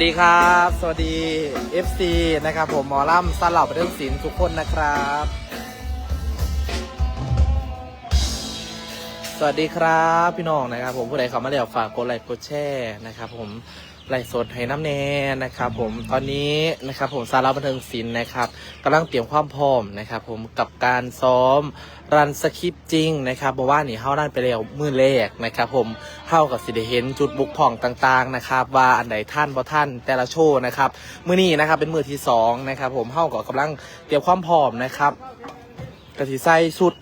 สวัสดีครับ สวัสดี FC นะครับผมหมอล่ำสลับเรื่องศิลป์ทุกคนนะครับ สวัสดีครับพี่น้องนะครับ ผมผู้ใดเข้ามาแล้วฝากกดไลค์กดแชร์นะครับ ผม ไลฟ์สดให้น้ำแน่นะครับผมตอนนี้นะครับผมสาระบันเทิงศิลป์นะครับกำลังเตรียมความพร้อมนะครับผมกับการซ้อมรันสคริปต์จริงนะครับเพราะว่านี่เข้าด้านไปแล้วมือแรกนะครับผมเข้ากับสิได้เห็นจุดบุกพ่องต่างๆนะครับว่าอันใดท่านบ่ท่านแต่ละโชว์นะครับมือนี้นะครับเป็นมือที่สองนะครับผมเข้ากับกำลังเตรียมความพร้อมนะครับกระสีใส่ชุด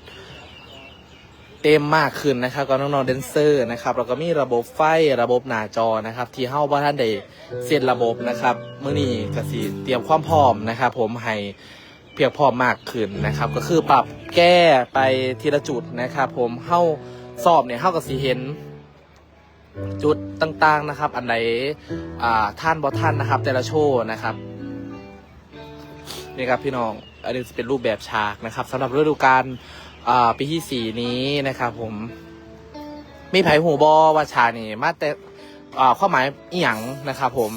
เต็มมากขึ้นนะครับกับน้องๆแดนเซอร์นะครับแล้วก็มีระบบไฟระบบหน้าจอนะครับ ที่เฮ้าว่าท่านได้เสร็จระบบนะครับเมื่อนี้ก็สิเตรียมความพร้อมนะครับ ผมให้เพียงพร้อมมากขึ้นนะครับ ก็คือปรับแก้ไปทีละจุดนะครับ ผมเฮ้าสอบเนี่ยเฮ้ากสีเห็นจุดต่างๆนะครับ อันไหนอ่าท่านบอท่านนะครับ แต่ละโชว์นะครับนี่ครับพี่น้องอันนี้จะเป็นรูปแบบฉากนะครับสำหรับฤดูกาล อ่าปีที่สี่นี้นะครับผม มีไผ่หูบอวาชานี่มาแต่อ่าความหมายอีหยังนะครับผม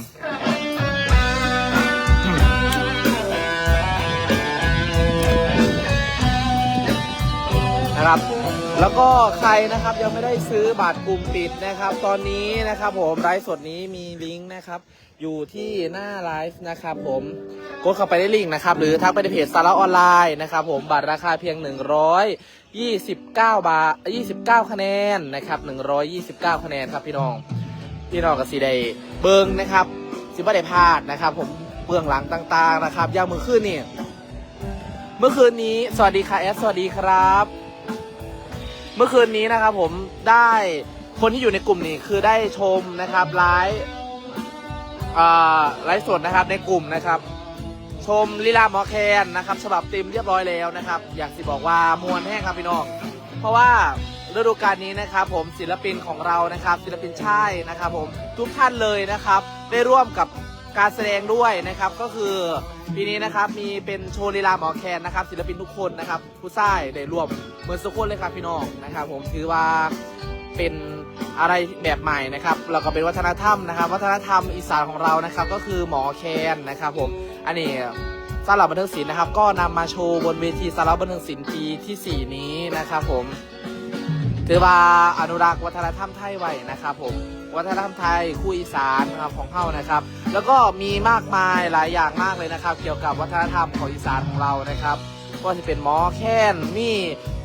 นะครับ แล้วก็ใครนะครับยังไม่ได้ซื้อบัตรกลุ่มปิดนะครับ ตอนนี้นะครับผมไลฟ์สดนี้มีลิงก์นะครับ อยู่ที่หน้าไลฟ์นะครับ ผมกดเข้าไปได้ลิงก์นะครับ หรือทักไปในเพจสาระออนไลน์นะครับผมบัตรราคาเพียง 129 บาท 29 คะแนนนะครับ 129 คะแนนครับพี่น้องพี่น้องกับสีไดเบิงนะครับสิบ่ได้พลาดนะครับ ผมเบื้องหลังต่างๆนะครับย่างมื่อคืนนี่เมื่อคืนนี้สวัสดีค่ะแอดสวัสดีครับ เมื่อคืนนี้นะครับผมได้คนที่อยู่ในกลุ่มนี้คือได้ชมนะครับไลฟ์ไลฟ์สดนะครับในกลุ่มนะครับ ชมลีลาหมอแคนนะครับฉบับเต็มเรียบร้อยแล้วนะครับ อยากสิบอกว่ามวลแห้งครับพี่น้องเพราะว่าฤดูกาลนี้นะครับผมศิลปินของเรานะครับศิลปินชายนะครับผมทุกท่านเลยนะครับ ได้ร่วมกับ การแสดงด้วยนะครับก็คือปีนี้นะครับมีเป็นโชว์ลีลาหมอแคนนะครับศิลปินทุกคนนะครับผู้ชายได้รวมเหมือนสุกคนเลยครับพี่น้องนะครับ ผมถือว่าเป็นอะไรแบบใหม่นะครับแล้วก็เป็นวัฒนธรรมนะครับ วัฒนธรรมอีสานของเรานะครับ ก็คือหมอแคนนะครับผมอันนี้สาระบันเทิงศิลป์นะครับ ก็นำมาโชว์บนเวทีสาระบันเทิงศิลป์ปีที่ 4 นี้นะครับผมถือว่าอนุรักษ์วัฒนธรรมไทยไว้นะครับผม วัฒนธรรมไทยคู่อีสานนะครับของเฮานะครับ แล้วก็มีมากมายหลายอย่างมากเลยนะครับ เกี่ยวกับวัฒนธรรมของอีสานของเรานะครับก็จะเป็นหมอแค้นมี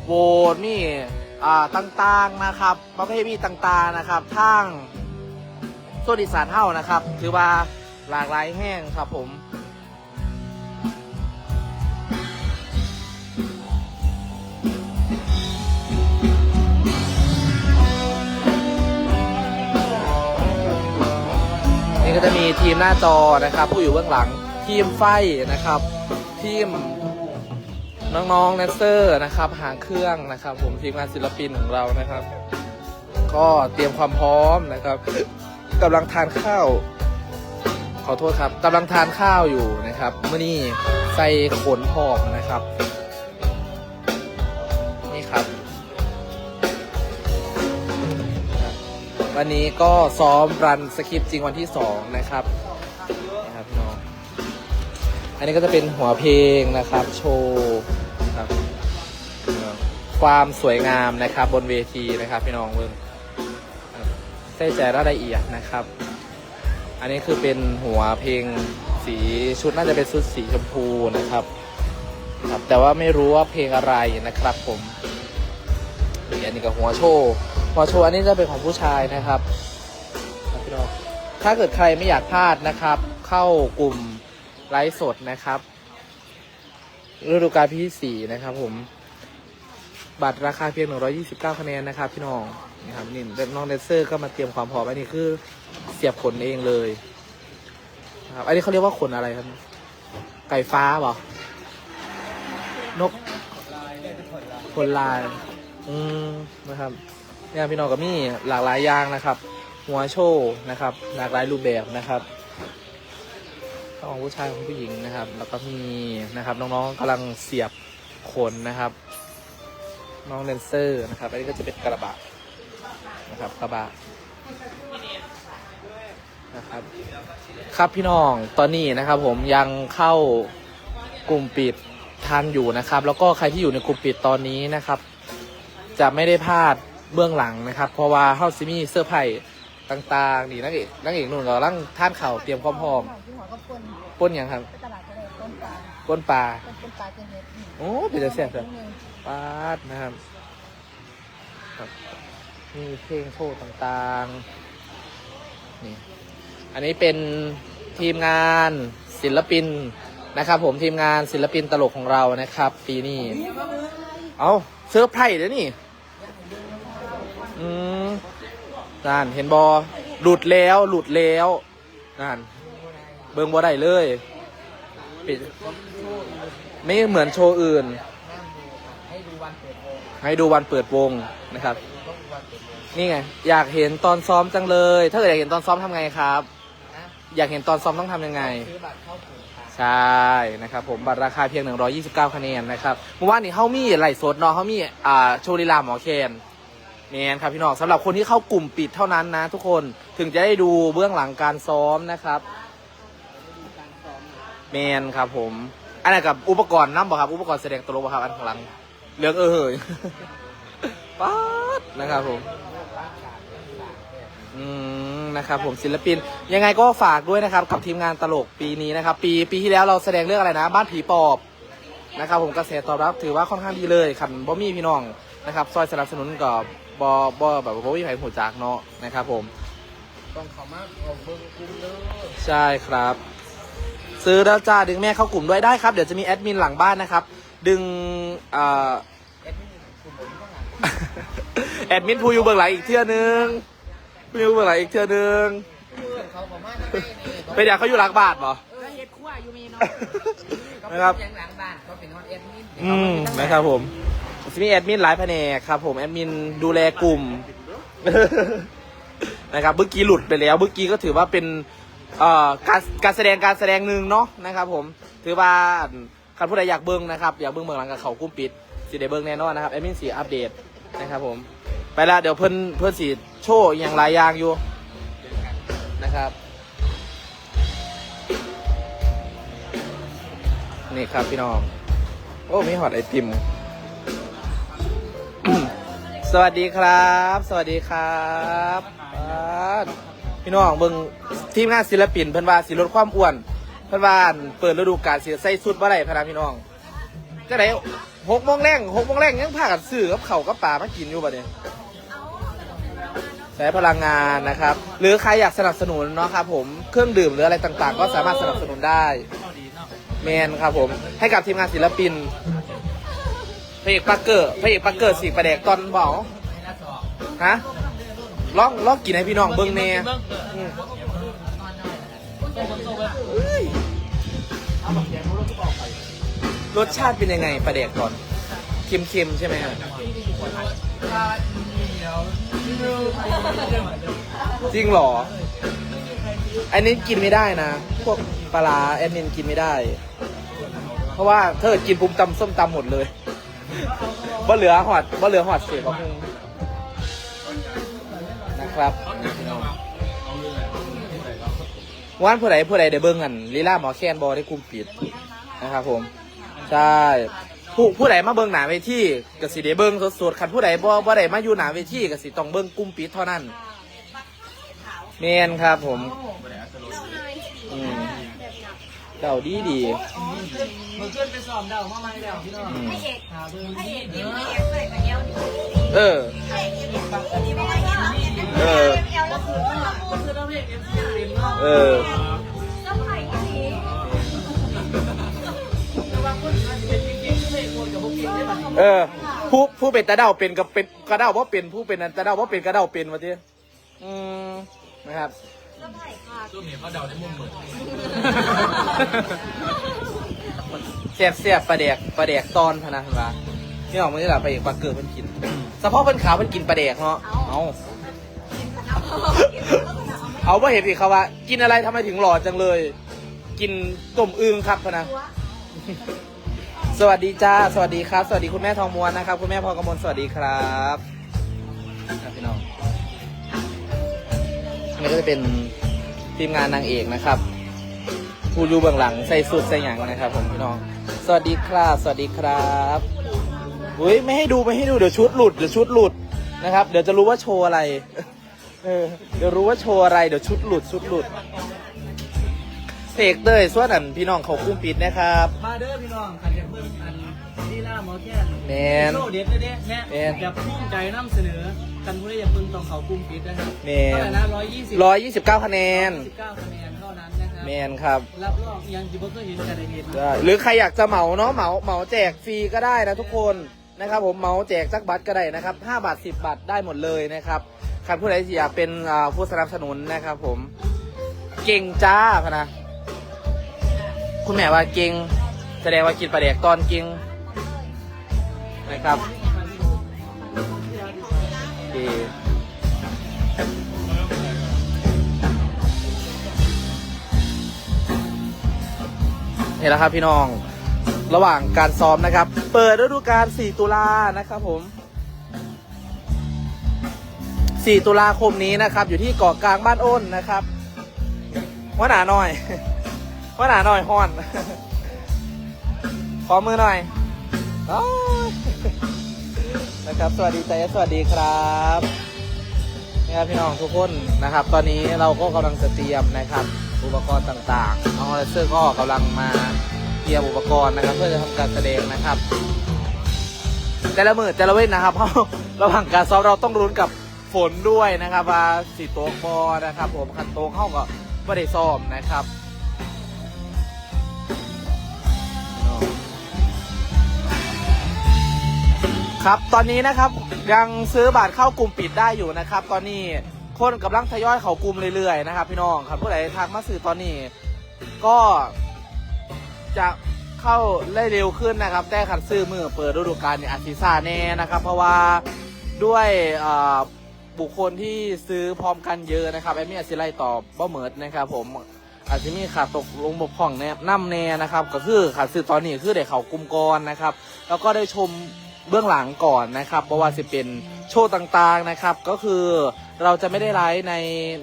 โวดมีอ่าต่างๆนะครับประเภทมีต่างๆนะครับทั้งส่วนอีสานเฮานะครับ ถือว่าหลากหลายแห้งครับผม จะมีทีมหน้าจอนะครับ ผู้อยู่เบื้องหลังทีมไฟนะครับ ทีมน้องๆแดนเซอร์นะครับ หางเครื่องนะครับ ผมทีมงานศิลปินของเรานะครับ ก็เตรียมความพร้อมนะครับกำลังทานข้าว ขอโทษครับกำลังทานข้าวอยู่นะครับเมื่อนี้ใส่ขนพอกนะครับ วันนี้ก็ซ้อมรันสคริปต์จริงวันที่สองนะครับนะครับพี่น้องอันนี้ก็จะเป็นหัวเพลงนะครับ โชว์ครับความสวยงามนะครับ บนเวทีนะครับ พี่น้องเบิ่งครับใส่ใจรายละเอียดนะครับ อันนี้คือเป็นหัวเพลงสีชุดน่าจะเป็นชุดสีชมพูนะครับครับ แต่ว่าไม่รู้ว่าเพลงอะไรนะครับ ผมอันนี้ก็หัวโชว์ หัวโชว์อันนี้จะเป็นของผู้ชายนะครับพี่น้องถ้าเกิดใครไม่อยากพลาดนะครับ เข้ากลุ่มไลฟ์สดนะครับฤดูกาลที่สี่นะครับ ผม บัตรราคาเพียง 129 คะแนนนะครับ พี่น้องนะครับนี่น้องเดนเซอร์ก็มาเตรียมความพร้อมอันนี้คือเสียบขนเองเลยนะครับอันนี้เขาเรียกว่าขนอะไรครับ ไก่ฟ้าเปล่านกขนลาย อืมนะครับ เนี่ยพี่น้องกับมี่หลากหลายอย่างนะครับ หัวโชว์นะครับ หลากหลายรูปแบบนะครับของผู้ชายของผู้หญิงนะครับ แล้วก็มีนะครับน้องๆกำลังเสียบขนนะครับ น้องเลนเซอร์นะครับ อันนี้ก็จะเป็นกระบะนะครับกระบะนะครับ ครับพี่น้องตอนนี้นะครับ ผมยังเข้ากลุ่มปิดทันอยู่นะครับ แล้วก็ใครที่อยู่ในกลุ่มปิดตอนนี้นะครับ จะไม่ได้พลาด เบื้องหลังนะครับ เพราะว่าเฮาซิมีเสื้อร์ไผ่ต่างๆ นี่นักเอกนักเอกนุ่นกำลังท่านเข่าวเตรียมความพร้อมที่หัวก็ปนป้นหยังครับไปตลาดก็เลยต้นปลาป้นปลาต้นต้นปลาเป็นเห็ดโอ้เป็นจะแซ่บเลย ปาดนะครับครับ มีเพลงโชว์ต่างๆ นี่ อันนี้เป็นทีมงานศิลปินนะครับผมทีมงานศิลปินตลกของเรานะครับ ปีนี้ เอาเซิร์ฟไพ่เดี๋ยวนี่อืม นั่นเห็นบอหลุดแล้วหลุดแล้วนั่นเบิ่งบอได้เลยปิดไม่เหมือนโชว์อื่น ให้ดูวันเปิดวงให้ดูวันเปิดวงนะครับ นี่ไง อยากเห็นตอนซ้อมจังเลย ถ้าเกิดอยากเห็นตอนซ้อมทำไงครับ อยากเห็นตอนซ้อมต้องทำยังไงซื้อบัตรเข้ากลุ่มใช่นะครับผมบัตรราคาเพียง 129 คะแนนนะครับเมื่อวานนี้เขามีไหลสดเนาะเขามีอ่าโชว์ลีลาหมอเคน เมนครับพี่น้องสำหรับคนที่เข้ากลุ่มปิดเท่านั้นนะ ทุกคนถึงจะได้ดูเบื้องหลังการซ้อมนะครับเมนครับผม อันไหนกับอุปกรณ์น้ำบ่ครับ อุปกรณ์แสดงตลกบ่ครับอันข้างหลังเรื่องเออเฮ้ยป๊าดนะครับผมอืมนะครับผมศิลปิน ยังไงก็ฝากด้วยนะครับ กับทีมงานตลกปีนี้นะครับ ปีปีที่แล้วเราแสดงเรื่องอะไรนะ บ้านผีปอบนะครับ ผมกระแสตอบรับถือว่าค่อนข้างดีเลยคันบ่มีพี่น้องนะครับ ซอยสนับสนุนกับ บอบอแบบบ่มีไผหัวจากเนาะนะครับผม ต้องเขามาเอาเบิ้งกลุ่มเด้อใช่ครับ ซื้อแล้วจ้าดึงแม่เข้ากลุ่มด้วยได้ครับ เดี๋ยวจะมีแอดมินหลังบ้านนะครับ ดึงเอ่อ แอดมินกลุ่มผมต้องหาแอดมินผู้อยู่เบื้องหลังอีกเทื่อนึงผู้อยู่เบื้องหลังอีกเทื่อนึงเพื่อนเขาบอกว่านั่นนี่เป็นอย่างเขาอยู่หลังบ้านปะเออเฮ็ดครัวอยู่มีเนาะ นะครับยังหลังบ้านเขาเป็นฮอตแอดมินอืมนะครับผม จะมีแอดมินหลายแผนกครับผมแอดมินดูแลกลุ่ม นะครับเมื่อกี้หลุดไปแล้วเมื่อกี้ก็ถือว่าเป็นเอ่อการการแสดงการแสดงหนึ่งเนาะนะครับผมถือว่าใครผู้ใดอยากเบิ้งนะครับอยากเบิ้งเมืองหลังกับเขากุ้มปิดสีได้เบิ้งแน่นอนนะครับแอดมินสีอัปเดตนะครับผมไปละเดี๋ยวเพิ่นเพิ่นสีโชว์อย่างหลายอย่างอยู่นะครับ นี่ครับพี่น้อง โอ้มีหอดไอติม สวัสดีครับ สวัสดีครับอ่าพี่น้องเบิ่งทีมงานศิลปินเพิ่นว่าสิลดความอ้วน เพิ่นว่าเปิดฤดูกาลสิใส่สุดบ่ได้พะนะพี่น้องก็ได้หกโมงแรงหกโมงแรงยังพากันซื้อกับเขาวกับปลามากินอยู่บัดนี้ ใช้พลังงานนะครับ หรือใครอยากสนับสนุนเนาะครับผมเครื่องดื่มหรืออะไรต่างๆ ก็สามารถสนับสนุนได้แมนครับผมให้กับทีมงานศิลปิน ระเอกปักเกอร์พระเอกปักเกอร์สีประแดกตอนเบาฮะลองลองกินให้พี่น้องเบิ้งแน่อืมรสชาติเป็นยังไงประแดกก่อน เค็มๆใช่ไหมครับจริงเหรอ อันนี้กินไม่ได้นะ พวกปลาร้าแอดมินกินไม่ได้ เพราะว่าเธอกินปุ๊บตำส้มตำหมดเลย บ่เหลือหอดบ่เหลือหอดเสียบะพุงนะครับวันผู้ใดผู้ใดเดี๋ยวเบิ่งกันลีลาหมอแคนบอได้กลุ่มปิดนะครับผมใช่ผู้ผู้ใดมาเบิ่งหนาเวทีกสิได้เบิ่งสดๆคันผู้ใดบ่บ่ได้มาอยู่หนาเวทีกสิต้องเบิ่งกุมปิดเท่านั้นเมนครับผมอืม เดาดีดีมือขึ้นไปสอบเดามาไหมแล้วพี่น้องอืมหาเบิ้งเออเออคือต้องเรียกเอฟซีเรียนเนาะเออแต่ว่าคนอาจจะเป็นจริงๆก็ไม่ควรกับพวกเก่งได้ป่ะเออผู้ผู้เป็นตาเดาเป็นกับเป็นกระเดาว่าเป็นผู้เป็นตาเดาว่าเป็นกระเดาเป็นวะทีอืมนะครับ ช่วงนี้เขาเดาได้มุมเหมือนเสียบเสียบปลาแดกปลาแดกตอนพะนะเห็นปะนี่ออกมาที่หลับไปอีกปลาเกิดมันกินสะโพกเป็นขาวมันกินปลาแดกเนาะเอาเอาว่าเห็นอีกครับว่า กินอะไรทำไมถึงหล่อจังเลย กินต้มอึ่งครับพะนะสวัสดีจ้า สวัสดีครับ สวัสดีคุณแม่ทองม้วนนะครับ คุณแม่พรกมลสวัสดีครับครับพี่น้องอันนี้ก็จะเป็น ทีมงานนางเอกนะครับผู้อยู่เบื้องหลังใส่สุดใส่หยังนะครับ ผมพี่น้อง สวัสดีครับสวัสดีครับอุ้ยไม่ให้ดูไม่ให้ดูเดี๋ยวชุดหลุดเดี๋ยวชุดหลุดนะครับ เดี๋ยวจะรู้ว่าโชว์อะไรเออเดี๋ยวรู้ว่าโชว์อะไรเดี๋ยวชุดหลุดชุดหลุดเพกเตยส่วนอันพี่น้องเขาคุ้มปิดนะครับมาเด้อพี่น้องขันจากเบิ่งอันนี่ล่าหมอแค่นแมนโลเด็ดเด้ๆแม่แม่นแบบภูมิใจนำเสนอ กันผู้ใดอยากเบิ่งต้องเขากลุ่มปิดนะครับแม่นเท่าไหร่นะร้อยยี่สิบร้อยยี่สิบเก้าคะแนน สิบเก้าคะแนนเท่านั้นนะครับแมนครับ รับรองยังจิบก็เห็นกันได้เห็นได้หรือใครอยากจะเหมาเนาะเหมาเหมาแจกฟรีก็ได้นะทุกคนนะครับผมเหมาแจกจักบัตรก็ได้นะครับ5บาท 10 บาทได้หมดเลยนะครับใครผู้ใดที่อยากเป็นอ่าผู้สนับสนุนนะครับผม เก่งจ้าพะนะ คุณแม่ว่าเก่งแสดงว่ากินปลาแดกตอนเก่งนะครับโอเค นี่แหละครับพี่น้อง ระหว่างการซ้อมนะครับ เปิดฤดูกาล 4 ตุลานะครับผม 4 ตุลาคมนี้นะครับ อยู่ที่เกาะกลางบ้านอ้นนะครับว่าหนาหน่อยว่าหนาหน่อยฮอน ขอมือหน่อยอ นะครับ สวัสดีใจสวัสดีครับนี่ครับพี่น้องทุกคนนะครับ ตอนนี้เราก็กำลังจะเตรียมนะครับ อุปกรณ์ต่างๆน้องอเลเซอร์ก็กำลังมาเตรียมอุปกรณ์นะครับ เพื่อจะทำการแสดงนะครับ แต่ละมือแต่ละเว้นนะครับเพราะระหว่างการซ้อมเราต้องรุ้นกับฝนด้วยนะครับว่าสีต๊ะบอนะครับ ผมคันโตเข้าก็ไม่ได้ซ้อมนะครับ ครับตอนนี้นะครับยังซื้อบัตรเข้ากลุ่มปิดได้อยู่นะครับ ตอนนี้คนกำลังทยอยเข้ากลุ่มเรื่อยๆนะครับ พี่น้องครับผู้ใดทางมาซื้อตอนนี้ ก็จะเข้าได้เร็วขึ้นนะครับแต่ขัดซื้อมือเปิดฤดูกาลเนี่ยอาจสิซาแน่นะครับ เพราะว่าด้วยบุคคลที่ซื้อพร้อมกันเยอะนะครับไอ้มีอาจสิไลตอบบ่เหมิดนะครับผมอาจจะมีขาดตกลงบกพร่องแน่น้ำแน่นะครับ ก็คือขาดซื้อตอนนี้คือได้เขากลุ่มกรนะครับ แล้วก็ได้ชม เบื้องหลังก่อนนะครับเพราะว่าจะเป็นโชว์ต่างๆนะครับ ก็คือเราจะไม่ได้ไลฟ์ใน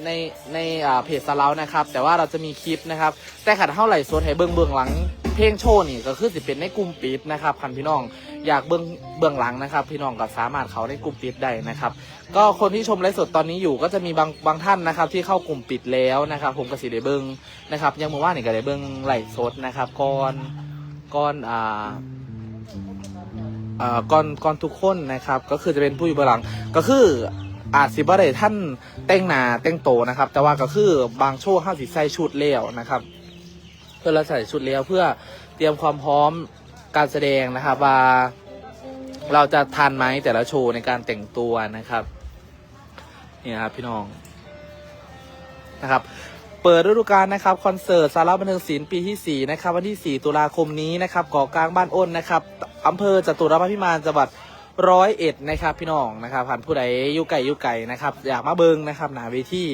ในในอ่าเพจสลาวนะครับ แต่ว่าเราจะมีคลิปนะครับ แต่ขัดเท่าไหร่โซนให้เบื้องเบื้องหลังเพลงโชว์นี่ก็คือสิเป็นในกลุ่มปิดนะครับพันพี่น้องอยากเบื้องเบื้องหลังนะครับ พี่น้องก็สามารถเขาในกลุ่มปิดได้นะครับ ก็คนที่ชมไลฟ์สดตอนนี้อยู่ก็จะมีบางบางท่านนะครับ ที่เข้ากลุ่มปิดแล้วนะครับ ผมกสิได้เบิ้งนะครับยังมือว่านี่ก็ได้เบิ้งไลฟ์สดนะครับก่อนก่อนอ่า เอ่อก่อนก่อนทุกคนนะครับ ก็คือจะเป็นผู้อยู่เบื้องหลังก็คืออาจสิบ่ได้ท่านแต่งหนาแต่งโตวนะครับ แต่ว่าก็คือบางโชว์ห้าสิใส่ชุดเลี้ยวนะครับ เพื่อเราใส่ชุดเลี้ยวเพื่อเตรียมความพร้อมการแสดงนะครับว่าเราจะทันไหมแต่ละโชว์ในการแต่งตัวนะครับนี่นะครับพี่น้องนะครับ เปิดฤดูกาลนะครับคอนเสิร์ตสาระบันเทิงศิลป์ปีที่4นะครับวันที่ 4 ตุลาคมนี้นะครับเกาะกลางบ้านอ้นนะครับ อำเภอจตุรพักษ์พิมานจังหวัดร้อยเอ็ดนะครับพี่น้องนะครับผ่านผู้ใดยุไก่ยุไก่นะครับอยากมาเบิงนะครับหนาเวที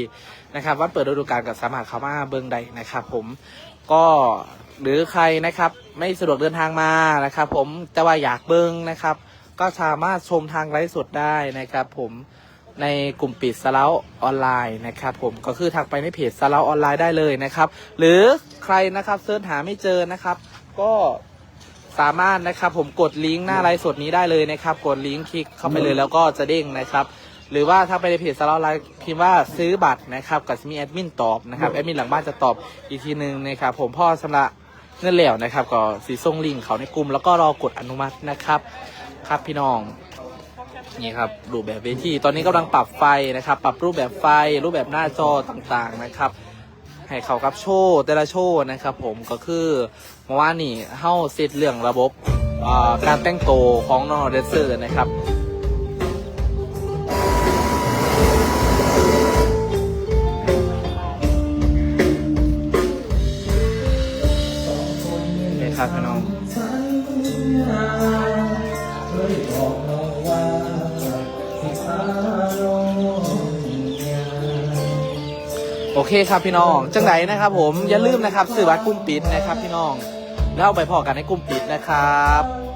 นะครับวันเปิดฤดูกาลกับสามารถเข้ามาเบิงได้นะครับ ผมก็หรือใครนะครับไม่สะดวกเดินทางมานะครับ ผมแต่ว่าอยากเบิงนะครับ ก็สามารถชมทางไลฟ์สดได้นะครับ ผมในกลุ่มปิดสลาออนไลน์นะครับ ผมก็คือทักไปในเพจสลาออนไลน์ได้เลยนะครับ หรือใครนะครับเสิร์ชหาไม่เจอนะครับ ก็ สามารถนะครับผมกดลิงก์หน้าไลฟ์สดนี้ได้เลยนะครับ กดลิงก์คลิกเข้าไปเลยแล้วก็จะเด้งนะครับ หรือว่าถ้าไปในเพจสลาออนไลน์พิมพ์ว่าซื้อบัตรนะครับกับมีแอดมินตอบนะครับแอดมินหลังบ้านจะตอบอีกทีหนึ่งนะครับผมพ่อสำหรับเงินแล้วนะครับก็สีส่งลิงก์เขาในกลุ่มแล้วก็รอกดอนุมัตินะครับครับพี่น้องนี่ครับรูปแบบเวทีตอนนี้กำลังปรับไฟนะครับ ปรับรูปแบบไฟ รูปแบบหน้าจอต่างๆนะครับ ให้เข้ากับโชว์แต่ละโชว์นะครับ ผมก็คือ เมื่อวานนี่เฮ้าเซตเรื่องระบบาการแต่งโตวของนอเดเซอร์นะครับนี่ครับพี่น้องโอเคครับพี่น้อง จังไหนนะครับผม อย่าลืมนะครับสื่อวัดกลุ่มปิดนะครับพี่น้อง แล้วเอาไปพอกันในกลุ่มปิดนะครับ